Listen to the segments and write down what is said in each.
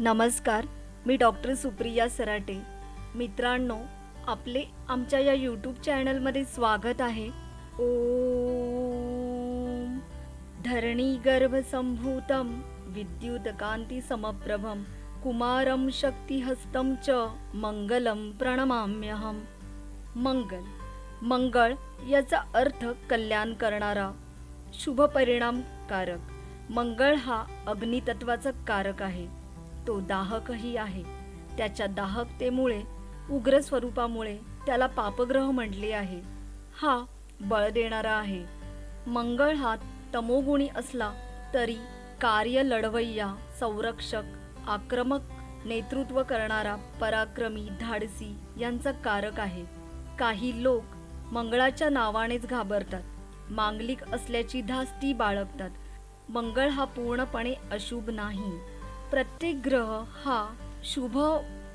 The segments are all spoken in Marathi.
नमस्कार मी डॉक्टर सुप्रिया सराटे. मित्रांनो आपले आमच्या या यूट्यूब चॅनलमध्ये स्वागत आहे. ओ धरणी गर्भसंभूतं विद्युतकांती समप्रभम कुमारं शक्तिहस्तं च मंगलम प्रणमाम्यहम. मंगल. मंगळ याचा अर्थ कल्याण करणारा शुभ परिणामकारक मंगळ हा अग्नितत्वाचा कारक आहे. तो दाहकही आहे. त्याच्या दाहकतेमुळे उग्र स्वरूपामुळे त्याला पापग्रह म्हटले आहे. हा बळ देणारा आहे. मंगळ हा तमोगुणी असला तरी कार्य लढवय्या संरक्षक आक्रमक नेतृत्व करणारा पराक्रमी धाडसी यांचा कारक आहे. काही लोक मंगळाच्या नावानेच घाबरतात. मांगलिक असल्याची धास्ती बाळगतात. मंगळ हा पूर्णपणे अशुभ नाही. प्रत्येक ग्रह हा शुभ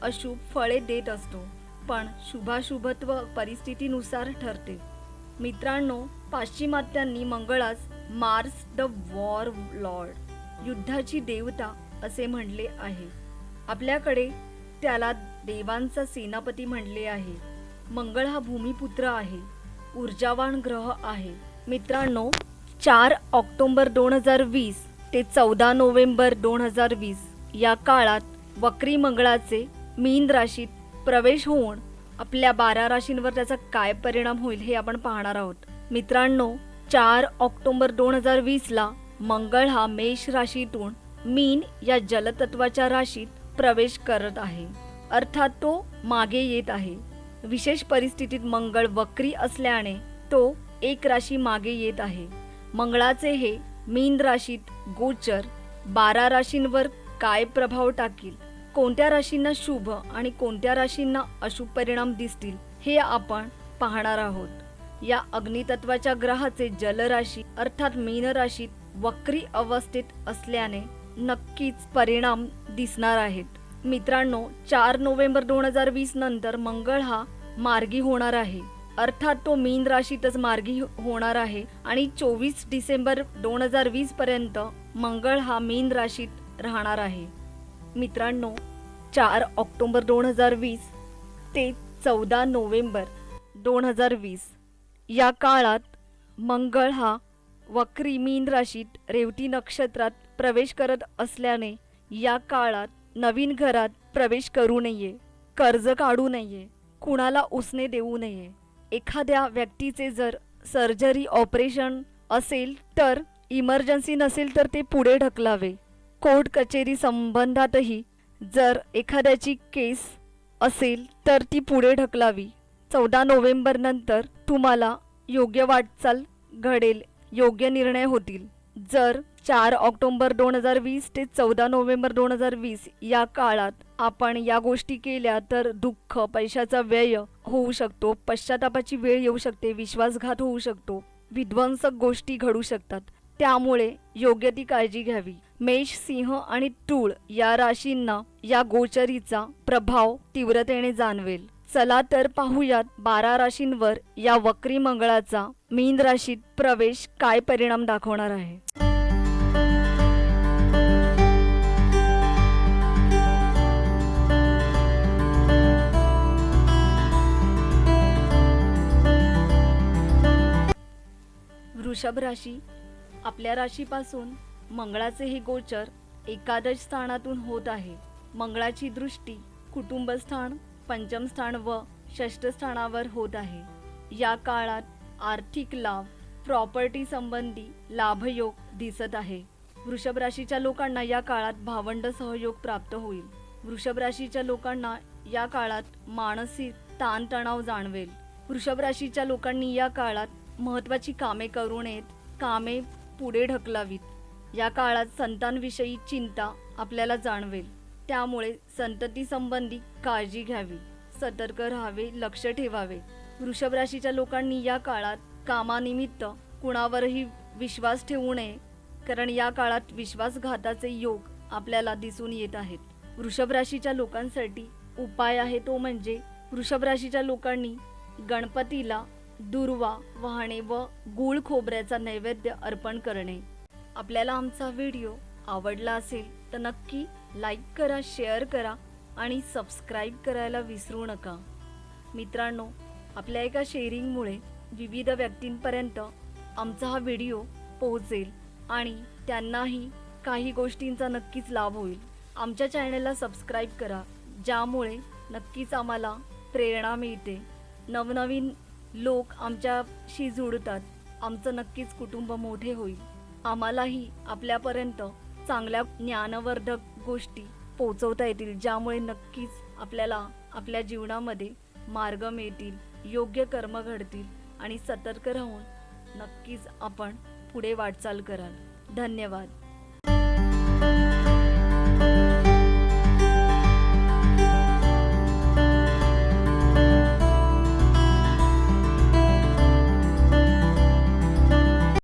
अशुभ फळे देत असतो पण शुभाशुभत्व परिस्थितीनुसार ठरते. मित्रांनो पाश्चिमात्यांनी मंगळास मार्स द वॉर लॉर्ड युद्धाची देवता असे म्हणले आहे. आपल्याकडे त्याला देवांचा सेनापती म्हणले आहे. मंगळ हा भूमिपुत्र आहे. ऊर्जावान ग्रह आहे. मित्रांनो चार ऑक्टोंबर दोन हजार वीस ते चौदा नोव्हेंबर दोन हजार वीस या काळात वक्री मंगळाचे मीन राशीत प्रवेश होऊन आपल्या बारा राशींवर त्याचा काय परिणाम होईल हे आपण पाहणार आहोत. मित्रांनो चार ऑक्टोबर दोन हजार वीसला मंगळ हा मेष राशीतून मीन या जलतत्वाच्या राशीत प्रवेश करत आहे. अर्थात तो मागे येत आहे. विशेष परिस्थितीत मंगळ वक्री असल्याने तो एक राशी मागे येत आहे. मंगळाचे हे मीन राशीत गोचर बारा राशींवर काय प्रभाव टाकील? कोणत्या राशींना शुभ आणि कोणत्या राशींना अशुभ परिणाम दिसतील हे आपण पाहणार आहोत. या अग्नितत्वाच्या ग्रहाचे जलराशी अर्थात मीन राशीत वक्री अवस्थेत असल्याने नक्कीच परिणाम दिसणार आहेत. मित्रांनो चार नोव्हेंबर दोन हजार वीस नंतर मंगळ हा मार्गी होणार आहे. अर्थात तो मीन राशीतच मार्गी हो- होणार आहे. आणि चोवीस डिसेंबर दोन हजार वीस पर्यंत मंगळ हा मीन राशीत राहणार आहे. मित्रांनो चार ऑक्टोबर दोन हजार वीस ते चौदा नोव्हेंबर दोन हजार वीस. या काळात मंगळ हा वक्री मीन राशीत रेवती नक्षत्रात प्रवेश करत असल्याने या काळात नवीन घरात प्रवेश करू नये कर्ज काढू नये कुणाला उसने देऊ नये. एखाद्या व्यक्तीचे जर सर्जरी ऑपरेशन असेल तर इमर्जन्सी नसेल तर ते पुढे ढकलावे. कोर्ट कचेरी संबंधातही जर एखाद्याची केस असेल तर ती पुढे ढकलावी. चौदा नोव्हेंबरनंतर तुम्हाला योग्य वाटचाल घडेल योग्य निर्णय होतील. जर चार ऑक्टोबर दोन हजार वीस ते चौदा नोव्हेंबर दोन हजार वीस या काळात आपण या गोष्टी केल्या तर दुःख पैशाचा व्यय होऊ शकतो. पश्चातापाची वेळ येऊ शकते विश्वासघात होऊ शकतो. विध्वंसक गोष्टी घडू शकतात. त्यामुळे योग्य ती काळजी घ्यावी. मेष सिंह आणि तूळ या राशींना या गोचरीचा प्रभाव तीव्रतेने जाणवेल. चला तर पाहूयात बारा राशींवर या वक्री मंगळाचा मीन राशीत प्रवेश काय परिणाम दाखवणार आहे. वृषभ राशी. आपल्या राशीपासून मंगळाचे हे गोचर एकादश स्थानातून होत आहे. मंगळाची दृष्टी कुटुंबस्थान पंचम स्थान व षष्ठस्थानावर होत आहे. या काळात आर्थिक लाभ प्रॉपर्टी संबंधी लाभयोग दिसत आहे. वृषभ राशीच्या लोकांना या काळात भावंड सहयोग प्राप्त होईल. वृषभ राशीच्या लोकांना या काळात मानसिक ताणतणाव जाणवेल. वृषभ राशीच्या लोकांनी या काळात महत्त्वाची कामे करू नयेत कामे पुढे ढकलावीत. या काळात संतांविषयी चिंता आपल्याला जाणवेल. त्यामुळे संततीसंबंधी काळजी घ्यावी सतर्क राहावे लक्ष ठेवावे. वृषभ राशीच्या लोकांनी या काळात कामानिमित्त कुणावरही विश्वास ठेवू नये कारण या काळात विश्वासघाताचे योग आपल्याला दिसून येत आहेत. वृषभ राशीच्या लोकांसाठी उपाय आहे तो म्हणजे वृषभ राशीच्या लोकांनी गणपतीला दुर्वा वाहणे व गूळ खोबऱ्याचा नैवेद्य अर्पण करणे. आपल्याला आमचा व्हिडिओ आवडला असेल तर नक्की लाईक करा शेअर करा आणि सबस्क्राईब करायला विसरू नका. मित्रांनो आपल्या एका शेअरिंगमुळे विविध व्यक्तींपर्यंत आमचा हा व्हिडिओ पोहोचेल आणि त्यांनाही काही गोष्टींचा नक्कीच लाभ होईल. आमच्या चॅनलला सबस्क्राईब करा ज्यामुळे नक्कीच आम्हाला प्रेरणा मिळते. नवनवीन लोक आमच्याशी जुळतात आमचं नक्कीच कुटुंब मोठे होईल. आम्हालाही आपल्यापर्यंत चांगल्या ज्ञानवर्धक गोष्टी पोचवता येतील ज्यामुळे नक्कीच आपल्याला आपल्या जीवनामध्ये मार्ग मिळतील योग्य कर्म घडतील आणि सतर्क राहून नक्कीच आपण पुढे वाटचाल कराल. धन्यवाद.